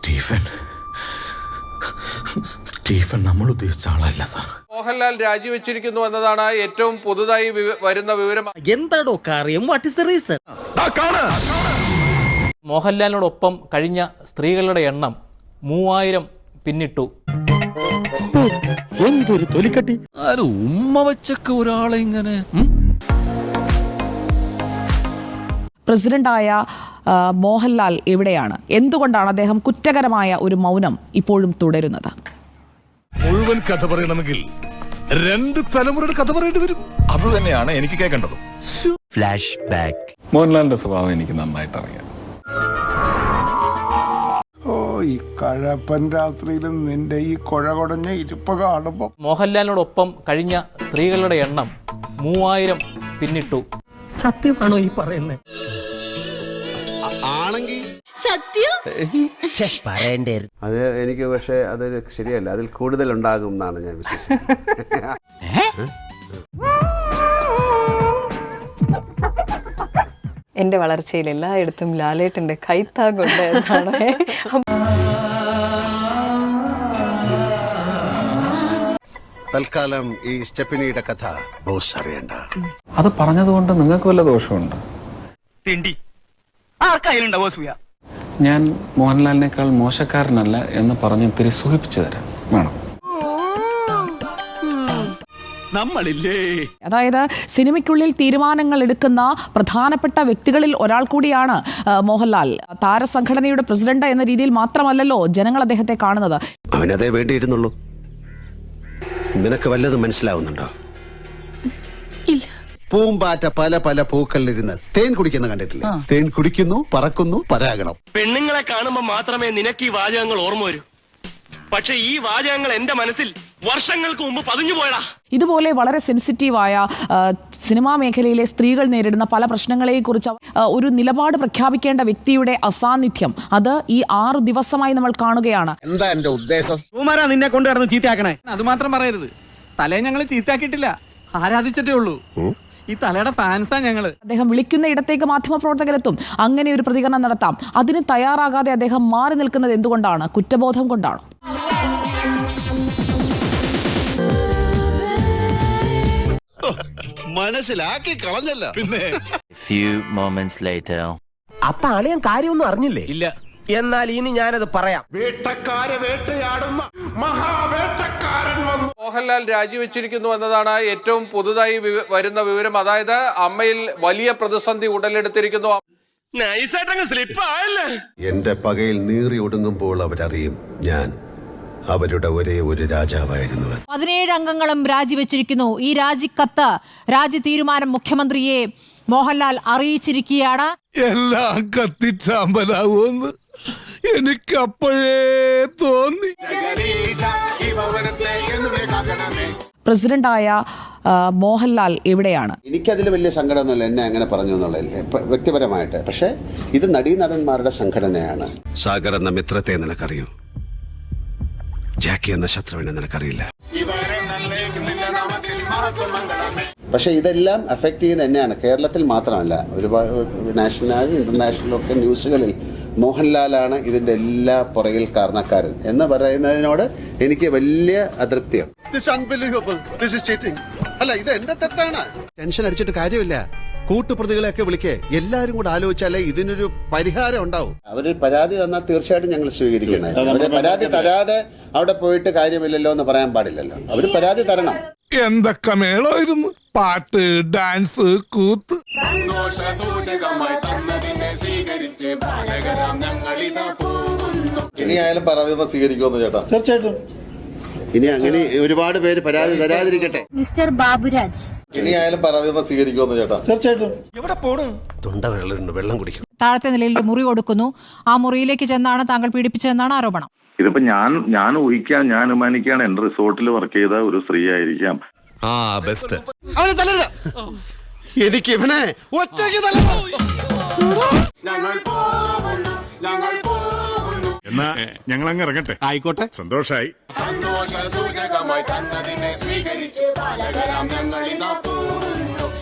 Stephen. Stephen നമ്മൾ ഉദ്ദേശിച്ച ആളല്ല സാർ. മോഹൻലാൽ രാജിവെച്ചിരിക്കുന്നു എന്നതാണ് ഏറ്റവും പുതുതായി വരുന്ന വിവരം. എന്താടോ കാര്യം വാട്ട് ഇസ് ദ റീസൺ മോഹൻലാലിനോടൊപ്പം കഴിഞ്ഞ സ്ത്രീകളുടെ എണ്ണം മൂവായിരം പിന്നിട്ടു. എന്തൊരു തൊലിക്കട്ടി? ആരും ഉമ്മ വെച്ചൊക്കെ ഒരാളെ ഇങ്ങനെ പ്രസിഡന്റായ മോഹൻലാൽ എവിടെയാണ്? എന്തുകൊണ്ടാണ് അദ്ദേഹം കുറ്റകരമായ ഒരു മൗനം ഇപ്പോഴും തുടരുന്നത്? മുഴുവൻ കഥ പറയണമെങ്കിൽ രണ്ട് തലമുറയുടെ കഥ പറയേണ്ടി വരും. അത് തന്നെയാണ് എനിക്ക് കേൾക്കേണ്ടത്. ഫ്ലാഷ് ബാക്ക് മോഹൻലാലിന്റെ സ്വഭാവം എനിക്ക് നന്നായിട്ട് അറിയാം. ഓ ഈ കഴപ്പൻ രാത്രിയിലും നിന്റെ ഈ കുഴ കുടഞ്ഞ ഇരിപ്പ് കാണുമ്പോ മോഹൻലാലിനോടൊപ്പം കഴിഞ്ഞ സ്ത്രീകളുടെ എണ്ണം മൂവായിരം പിന്നിട്ടു. സത്യമാണോ ഈ പറയുന്നത്? പറയണ്ടായിരുന്നു അത് എനിക്ക് പക്ഷേ അത് ശരിയല്ല. അതിൽ കൂടുതൽ ഉണ്ടാകും എന്നാണ് ഞാൻ എന്റെ വളർച്ചയിൽ എല്ലായിടത്തും ലാലേട്ടന്റെ കൈത്താകൊണ്ട് എന്നാണ്. തൽക്കാലം ഈ സ്റ്റെപ്പിനിയുടെ കഥ ബോസ് അറിയണ്ട. അത് പറഞ്ഞതുകൊണ്ട് നിങ്ങൾക്ക് വല്ല ദോഷമുണ്ട്? തിണ്ടി. ആർക്കായാലുണ്ടാവോ സൂയ ഞാൻ മോഹൻലാലിനേക്കാൾ മോശക്കാരനല്ല എന്ന് പറഞ്ഞ് ഇത്തിരി സൂഹിപ്പിച്ചു തരാം. വേണം. നമ്മളില്ലേ? അതായത് സിനിമയ്ക്കുള്ളിൽ തീരുമാനങ്ങൾ എടുക്കുന്ന പ്രധാനപ്പെട്ട വ്യക്തികളിൽ ഒരാൾ കൂടിയാണ് മോഹൻലാൽ. താരസംഘടനയുടെ പ്രസിഡന്റ് എന്ന രീതിയിൽ മാത്രമല്ലല്ലോ ജനങ്ങൾ അദ്ദേഹത്തെ കാണുന്നത്. അവനതേ വേണ്ടിയിരുന്നുള്ളൂ. നിനക്ക് വല്ലതും മനസ്സിലാവുന്നുണ്ടോ? പൂമ്പാറ്റ പല പല പൂക്കളിലിരുന്ന് തേൻ കുടിക്കുന്ന കണ്ടിട്ടില്ലേ? തേൻ കുടിക്കുന്നു പറക്കുന്നു പരാഗണം. പെണ്ണുങ്ങളെ കാണുമ്പോ മാത്രമേ നിനക്ക് ഈ വാചകങ്ങൾ ഓർമ്മ വരൂ. പക്ഷെ ഈ വാചകങ്ങൾ എന്റെ മനസ്സിൽ വർഷങ്ങൾക്ക് മുമ്പ് പതിഞ്ഞു പോയടാ. ഇതുപോലെ വളരെ സെൻസിറ്റീവായ സിനിമാ മേഖലയിലെ സ്ത്രീകൾ നേരിടുന്ന പല പ്രശ്നങ്ങളെയും കുറിച്ച് ഒരു നിലപാട് പ്രഖ്യാപിക്കേണ്ട വ്യക്തിയുടെ അസാന്നിധ്യം അത് ഈ ആറു ദിവസമായി നമ്മൾ കാണുകയാണ്. എന്താ എന്റെ ഉദ്ദേശം? നിന്നെ കൊണ്ട് നടന്ന് ചീത്തയാക്കണേ. അത് മാത്രം പറയരുത്. തലേ ഞങ്ങൾ ചീത്തയാക്കിയിട്ടില്ല. ആരാധിച്ചിട്ടേ ഉള്ളൂ. ഈ തലയുടെ ഫാൻസാണ് ഞങ്ങൾ. അദ്ദേഹം വിളിക്കുന്ന ഇടത്തേക്ക് മാധ്യമപ്രവർത്തകരെത്തും അങ്ങനെ ഒരു പ്രതികരണം നടത്താം. അതിന് തയ്യാറാകാതെ അദ്ദേഹം മാറി നിൽക്കുന്നത് എന്തുകൊണ്ടാണ്? കുറ്റബോധം കൊണ്ടാണ്? മനസ്സിലാക്കി കളഞ്ഞല്ല. പിന്നെ അപ്പൊ അളിയൻ കാര്യമൊന്നും അറിഞ്ഞില്ലേ? ഇല്ല. എന്നാൽ ഇനി ഞാനത് പറയാം. വേട്ടക്കാരെ വേട്ടയാടുന്ന മഹാവേട്ടക്കാരൻ വന്നു. മോഹൻലാൽ രാജിവെച്ചിരിക്കുന്നു എന്നതാണ് ഏറ്റവും പുതുതായി വരുന്ന വിവരം. അതായത് അമ്മയിൽ വലിയ പ്രതിസന്ധി ഉടലെടുത്തിരിക്കുന്നു. നൈസായിട്ടങ്ങ് സ്ലിപ്പ് ആയല്ലേ എന്റെ പകയിൽ നീറി ഒടുങ്ങുമ്പോൾ അവരറിയും ഞാൻ അവരുടെ ഒരേ ഒരു രാജാവായിരുന്നു പതിനേഴ് അംഗങ്ങളും രാജിവെച്ചിരിക്കുന്നു. ഈ രാജിക്കത്ത് രാജി തീരുമാനം മുഖ്യമന്ത്രിയെ മോഹൻലാൽ അറിയിച്ചിരിക്കുകയാണ്. എല്ലാം കത്തിച്ചാമ്പലാവുമെന്ന് എനിക്കപ്പോഴേ തോന്നി. പ്രസിഡന്റായ മോഹൻലാൽ എവിടെയാണ്? എനിക്കതിൽ വലിയ സംഘടനയൊന്നുമില്ല എന്നെ അങ്ങനെ പറഞ്ഞു എന്നുള്ളതിൽ. വ്യക്തിപരമായിട്ട്. പക്ഷേ ഇത് നടീനടന്മാരുടെ സംഘടനയാണ്. സാഗർ എന്ന മിത്രത്തെ നിനക്കറിയൂ? ജാക്കി എന്ന ശത്രുവിനെ നിനക്കറിയില്ല? പക്ഷേ ഇതെല്ലാം അഫക്റ്റ് ചെയ്യുന്നത് തന്നെയാണ്. കേരളത്തിൽ മാത്രമല്ല ഒരുപാട് നാഷണലും ഇന്റർനാഷണലും ഒക്കെ ന്യൂസുകളിൽ മോഹൻലാലാണ് ഇതിന്റെ എല്ലാ പുറകിൽ കാരണക്കാരൻ എന്ന് പറയുന്നതിനോട് എനിക്ക് വലിയ അതൃപ്തിയാണ്. അല്ല ഇത് എന്റെ തെറ്റാണ്. ടെൻഷൻ അടിച്ചിട്ട് കാര്യമില്ല. കൂട്ടുപ്രതികളെയൊക്കെ വിളിക്കേ. എല്ലാരും കൂടെ ആലോചിച്ചാലേ ഇതിനൊരു പരിഹാരം ഉണ്ടാവും. അവർ പരാതി തന്നാൽ തീർച്ചയായിട്ടും ഞങ്ങൾ സ്വീകരിക്കുന്നത് അവർ പരാതി തരാതെ അവിടെ പോയിട്ട് കാര്യമില്ലല്ലോ എന്ന് പറയാൻ പാടില്ലല്ലോ. അവർ പരാതി തരണം. എന്തൊക്കെ മേളമായിരുന്നു പാട്ട് ഡാൻസ് കൂത്ത്. ഇനി ആയാലും പരാതി സ്വീകരിക്കുമെന്ന് ചേട്ടാ? തീർച്ചയായിട്ടും. ഇനി അങ്ങനെ ഒരുപാട് പേര് പരാതി തരാതിരിക്കട്ടെ. മിസ്റ്റർ ബാബുരാജ്. ഇനി ആയാലും പരാതി സ്വീകരിക്കുമെന്ന് ചേട്ടാ? തീർച്ചയായിട്ടും. എവിടെ പോണു? തൊണ്ട വെള്ളം വെള്ളം കുടിക്കും താഴത്തെ നിലയിൽ മുറി കൊടുക്കുന്നു ആ മുറിയിലേക്ക് ചെന്നാണ് താങ്കൾ പീഡിപ്പിച്ചതെന്നാണ് ആരോപണം. ഇതിപ്പോ ഞാൻ ഞാൻ ഊഹിക്കാൻ ഞാൻ അനുമാനിക്കുകയാണ് എന്റെ റിസോർട്ടിൽ വർക്ക് ചെയ്ത ഒരു സ്ത്രീ ആയിരിക്കാം. ആ ബെസ്റ്റ് എനിക്ക് ഇവനെ ഒറ്റയ്ക്ക് എന്നാ ഞങ്ങൾ അങ്ങ് ഇറങ്ങട്ടെ. ആയിക്കോട്ടെ. സന്തോഷായി. സന്തോഷ സൂചകമായി തന്നതിനെ സ്വീകരിച്ച് പോകുന്നു.